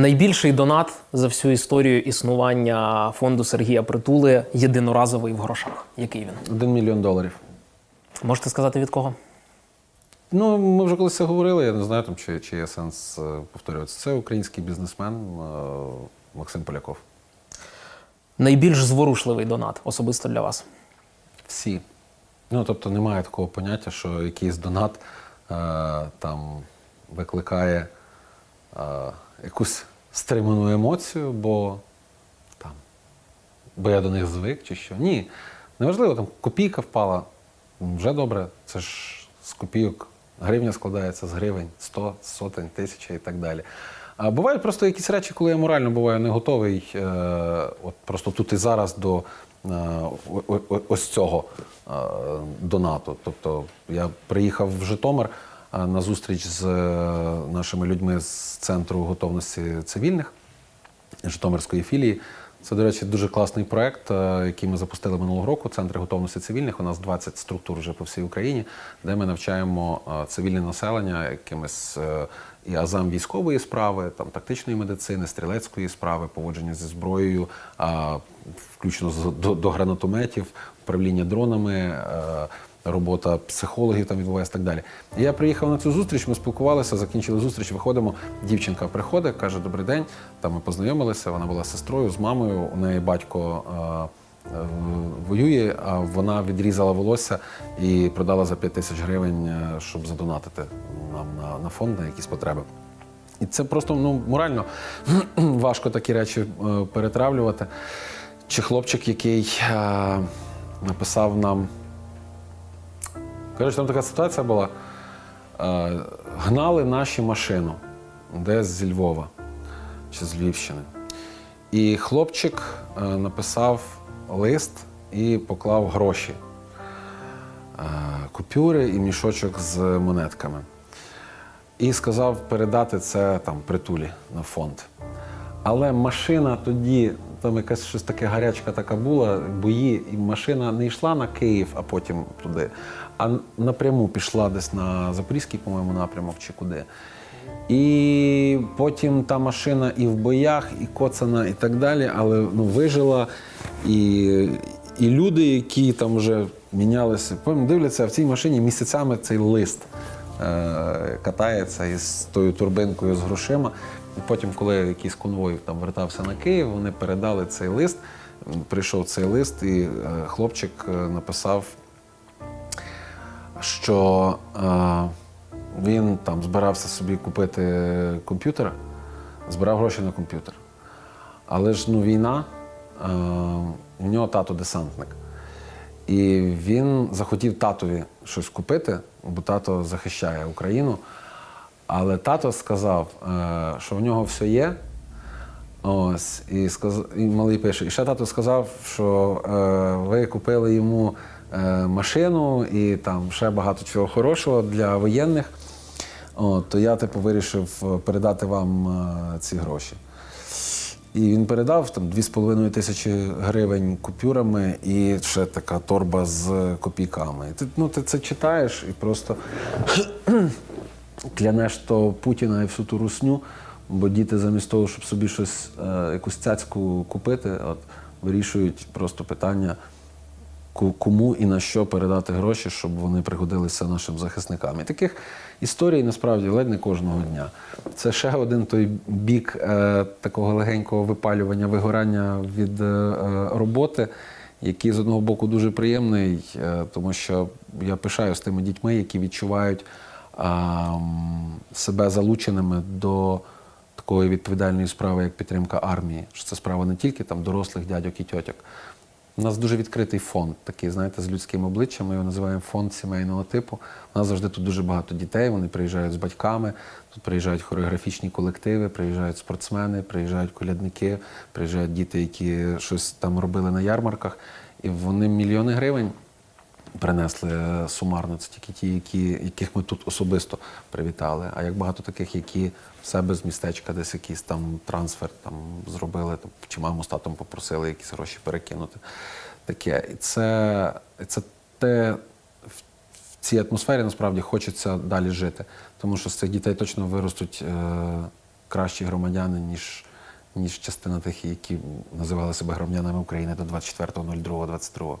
Найбільший донат за всю історію існування фонду Сергія Притули єдиноразовий в грошах. Який він? Один мільйон доларів. Можете сказати від кого? Ну, ми вже колись це говорили, я не знаю, там, чи, чи є сенс е, повторюватися. Це український бізнесмен е, Максим Поляков. Найбільш зворушливий донат особисто для вас. Всі. Ну, тобто немає такого поняття, що якийсь донат е, там викликає е, якусь стриману емоцію, бо там, бо я до них звик чи що. Ні. Неважливо, там копійка впала, вже добре. Це ж з копійок гривня складається з гривень, 100, сотень, тисяча і так далі. А бувають просто якісь речі, коли я морально буваю не готовий, е, от просто тут і зараз до е, ось цього е, донату. Тобто я приїхав в Житомир на зустріч з е, нашими людьми з центру готовності цивільних. Житомирської філії. Це, до речі, дуже класний проект, е, який ми запустили минулого року. Центри готовності цивільних. У нас 20 структур вже по всій Україні, де ми навчаємо е, цивільне населення якимось і азам військової справи, там тактичної медицини, стрілецької справи, поводження зі зброєю, включно до, до гранатометів, управління дронами. Робота психологів там відбувається і так далі. І я приїхав на цю зустріч, ми спілкувалися, закінчили зустріч, виходимо. Дівчинка приходить, каже: Добрий день. Там ми познайомилися. Вона була сестрою з мамою. У неї батько. е, е, Воює, а вона відрізала волосся і продала за 5 тисяч гривень, е, щоб задонатити нам на, на фонд на якісь потреби. І це просто ну, морально важко такі речі е, перетравлювати. Чи хлопчик, який е, написав нам Коротше, там така ситуація була. Е, Гнали наші машину десь зі Львова чи з Львівщини. І хлопчик е, написав лист і поклав гроші, Е, купюри і мішочок з монетками. І сказав передати це там притулі на фонд. Але машина тоді, там якась щось таке гарячка така була, бої, і машина не йшла на Київ, а потім туди, а напряму пішла десь на Запорізький, по-моєму, напрямок чи куди. І потім та машина і в боях, і коцана, і так далі, але ну, вижила. І, і люди, які там вже мінялися, дивляться, в цій машині місяцями цей лист катається із тою турбинкою з грошима. І потім, коли якийсь конвой там вертався на Київ, вони передали цей лист. Прийшов цей лист, і е, хлопчик е, написав, що е, він там збирався собі купити комп'ютер, збирав гроші на комп'ютер. Але ж ну, війна, е, у нього тато десантник. І він захотів татові щось купити, бо тато захищає Україну. Але тато сказав, е, що в нього все є. Ось, і, сказ... і малий пише. І ще тато сказав, що е, ви купили йому е, машину і там ще багато чого хорошого для воєнних. От, то я типу вирішив передати вам ці гроші. І він передав там 2,5 тисячі гривень купюрами і ще така торба з копійками. Ти, ну, ти це читаєш і просто клянеш то Путіна і всю ту русню, бо діти замість того, щоб собі щось, е, якусь цяцьку купити, от, вирішують просто питання, кому і на що передати гроші, щоб вони пригодилися нашим захисникам. І таких історій насправді ледь не кожного дня. Це ще один той бік е, такого легенького випалювання, вигорання від е, е, роботи, який з одного боку дуже приємний, е, тому що я пишаюсь тими дітьми, які відчувають м, себе залученими до такої відповідальної справи, як підтримка армії. Що це справа не тільки там дорослих дядьок і тьотьок. У нас дуже відкритий фонд, такий, знаєте, з людським обличчям. Ми його називаємо фонд сімейного типу. У нас завжди тут дуже багато дітей. Вони приїжджають з батьками. Тут приїжджають хореографічні колективи, приїжджають спортсмени, приїжджають колядники, приїжджають діти, які щось там робили на ярмарках. І вони мільйони гривень принесли е, сумарно. Це тільки ті, які, яких ми тут особисто привітали. А як багато таких, які в себе з містечка десь якийсь там трансфер там зробили, там, чи маму з татом попросили якісь гроші перекинути. Таке. І це, це те, в, в цій атмосфері насправді хочеться далі жити. Тому що з цих дітей точно виростуть е, кращі громадяни, ніж, ніж частина тих, які називали себе громадянами України до 24.02.22.